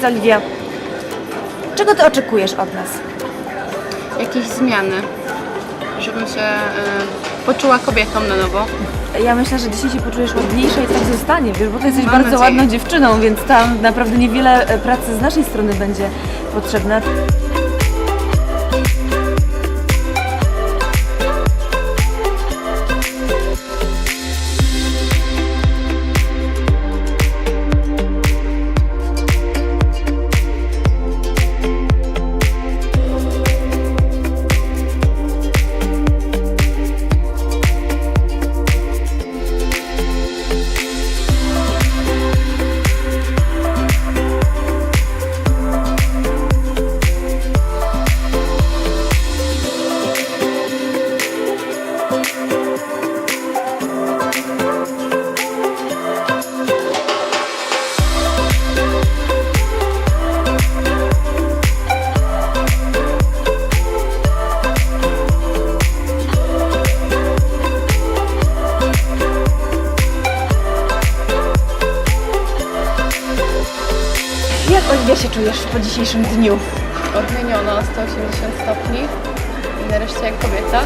powiedz Oliwia, czego Ty oczekujesz od nas? Jakieś zmiany, żebym się y, poczuła kobietą na nowo. Ja myślę, że dzisiaj się poczujesz ładniejsza i tak zostanie, wiesz, bo Ty jesteś Mam bardzo nadzieję. ładną dziewczyną, więc tam naprawdę niewiele e, pracy z naszej strony będzie potrzebna. Jak Oliwia czujesz po dzisiejszym dniu? Odmieniona o 180 stopni i nareszcie jak kobieta.